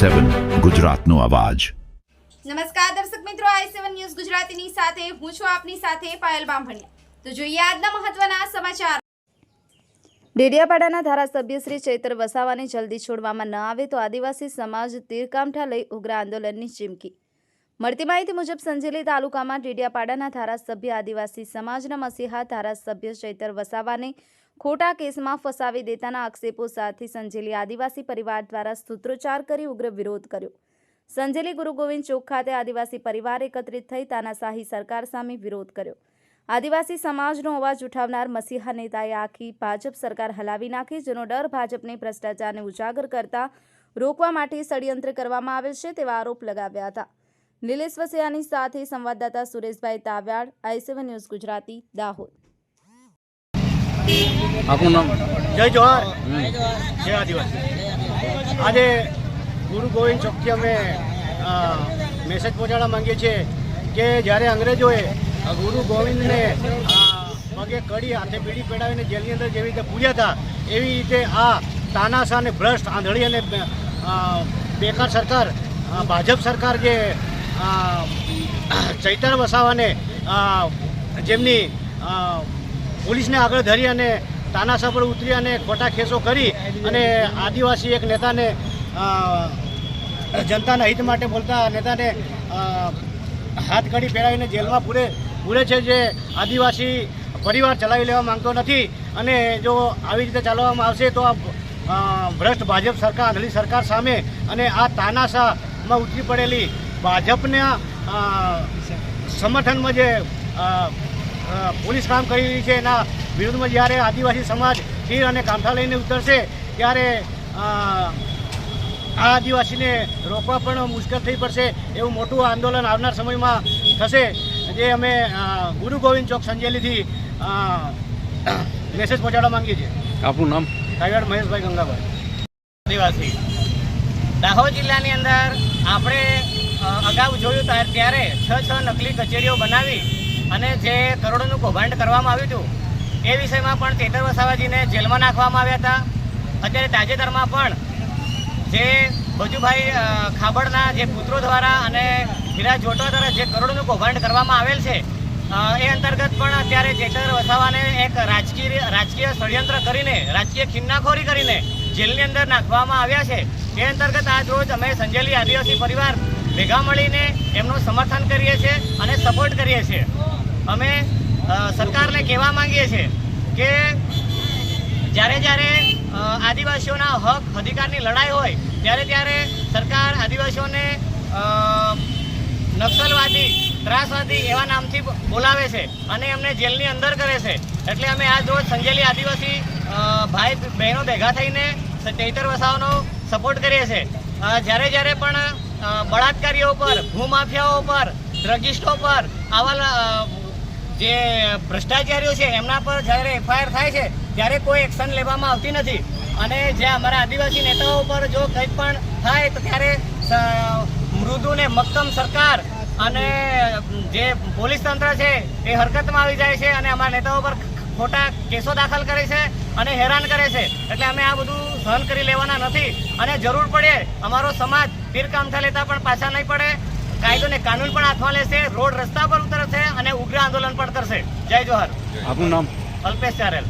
સેવન ગુજરાતનો અવાજ. નમસ્કાર દર્શક મિત્રો આઈ સેવન ન્યૂઝ ગુજરાતીની સાથે હું છું આપની સાથે પાયલ બામભણિયા. તો જોઈએ આજના મહત્વના સમાચાર. ડેડિયાપાડાના ધારાસભ્ય શ્રી ચૈતર વસાવાને જલ્દી છોડવામાં ન આવે તો આદિવાસી સમાજ તીરકામઠા લઈ ઉગ્ર આંદોલનની ચીમકી. મળતી માહિતી મુજબ સંજેલી તાલુકામાં ડેડિયાપાડાના ધારાસભ્ય આદિવાસી સમાજના મસીહા ધારાસભ્ય ચૈતર વસાવાને ખોટા કેસમાં ફસાવી દેતાના આક્ષેપો સાથે સંજેલી આદિવાસી પરિવાર દ્વારા સૂત્રોચ્ચાર કરી ઉગ્ર વિરોધ કર્યો. સંજેલી ગુરુ ગોવિંદ ચોક ખાતે આદિવાસી પરિવાર એકત્રિત થઈ તાનાશાહી સરકાર સામે વિરોધ કર્યો. આદિવાસી સમાજનો અવાજ ઉઠાવનાર મસીહા નેતાએ આખી ભાજપ સરકાર હલાવી નાખી, જેનો ડર ભાજપને ભ્રષ્ટાચારને ઉજાગર કરતા રોકવા માટે ષડયંત્ર કરવામાં આવેલ છે તેવા આરોપ લગાવ્યા હતા. નિલેશ વસિયાની સાથે સંવાદદાતા સુરેશભાઈ તાવ્યાડ આઈ ન્યૂઝ ગુજરાતી, દાહોદ. આપનું નામ? જય જોહાર. જય આદિવાસી. આજે ગુરુ ગોવિંદ ચોકથી અમે મેસેજ પહોંચાડવા માંગીએ છીએ કે જ્યારે અંગ્રેજોએ ગુરુ ગોવિંદને પગે કડી હાથે પીડી પેડાવીને જેલની અંદર જેવી રીતે પૂજ્યા હતા એવી રીતે આ તાનાશા અને ભ્રષ્ટ આંધળી અને બેકાર સરકાર ભાજપ સરકાર જે ચૈતર વસાવાને જેમની પોલીસને આગળ ધરી અને તાનાશા પર ઉતરી અને ખોટા ખેસો કરી અને આદિવાસી એક નેતાને જનતાના હિત માટે બોલતા નેતાને હાથ કડી પહેરાવીને જેલમાં પૂરે પૂરે છે જે આદિવાસી પરિવાર ચલાવી લેવા માંગતો નથી અને જો આવી રીતે ચાલવામાં આવશે તો આ ભ્રષ્ટ ભાજપ સરકાર, આંધળી સરકાર સામે અને આ તાનાશામાં ઉતરી પડેલી ભાજપના સમર્થનમાં જે પોલીસ કામ કરી રહી છે. એના વિરુદ્ધમાં જ્યારે આદિવાસી સમાજ તીર અને કામઠા લઈને ઉતરશે ત્યારે આ આદિવાસીને રોકવા પણ મુશ્કેલ થઈ પડશે એવું મોટું આંદોલન આવનાર સમયમાં થશે. જે અમે ગુરુ ગોવિંદ ચોક સંજેલીથી મેસેજ પહોંચાડવા માંગીએ છીએ. આપનું નામ? કાયડ મહેશભાઈ ગંગાભાઈ. આદિવાસી. દાહોદ જિલ્લાની અંદર આપણે અગાઉ જોયું ત્યારે છ છ નકલી કચેરીઓ બનાવી અને જે કરોડોનું કૌભાંડ કરવામાં આવ્યું હતું, એ વિષયમાં પણ ચેતર વસાવાજીને જેલમાં નાખવામાં આવ્યા હતા. અત્યારે તાજેતરમાં પણ જે બજુભાઈ ખાબડના જે પુત્રો દ્વારા અને હીરા જોટવા દ્વારા જે કરોડોનું કૌભાંડ કરવામાં આવેલ છે એ અંતર્ગત પણ અત્યારે ચેતર વસાવાને એક રાજકીય રાજકીય ષડયંત્ર કરીને, રાજકીય ખિન્નાખોરી કરીને જેલની અંદર નાખવામાં આવ્યા છે. એ અંતર્ગત આજ રોજ અમે સંજેલી આદિવાસી પરિવાર ભેગા મળીને એમનું સમર્થન કરીએ છીએ અને સપોર્ટ કરીએ છીએ. અમે સરકારને કહેવા માંગીએ છીએ કે જ્યારે જ્યારે આદિવાસીઓના હક, અધિકારની લડાઈ હોય, ત્યારે ત્યારે સરકાર આદિવાસીઓને નક્સલવાદી, ત્રાસવાદી એવા નામથી બોલાવે છે અને એમને જેલની અંદર કરે છે. એટલે અમે આજ રોજ સંજેલી આદિવાસી ભાઈ, બહેનો ભેગા થઈને ચૈતર વસાવાનો સપોર્ટ કરીએ છીએ. જ્યારે જ્યારે પણ બળાત્કારીઓ પર, ભૂમાફિયાઓ પર ડ્રગિસ્ટો પર આવા જે ભ્રષ્ટાચારીઓ છે, એમના પર જ્યારે એફઆઈઆર થાય છે, ત્યારે કોઈ એક્શન લેવામાં આવતી નથી. અને જે અમારા આદિવાસી નેતાઓ પર જો કંઈ પણ થાય, તો ત્યારે મૃદુ ને મક્કમ સરકાર અને જે પોલીસ તંત્ર છે, એ હરકતમાં આવી જાય છે અને અમારા નેતાઓ પર ખોટા કેસો દાખલ કરે છે અને હેરાન કરે છે. એટલે અમે આ બધું સહન કરી લેવાના નથી. અને જરૂર પડે, અમારો સમાજ તીર કામઠા લેતા પણ પાછા નહીં પડે. કાયદો ને કાનૂન પણ હાથમાં લેશે રોડ રસ્તા પર ઉતરશે અને ઉગ્ર આંદોલન પણ કરશે. જય જોહર. આપનું નામ? અલ્પેશ ચારેલ.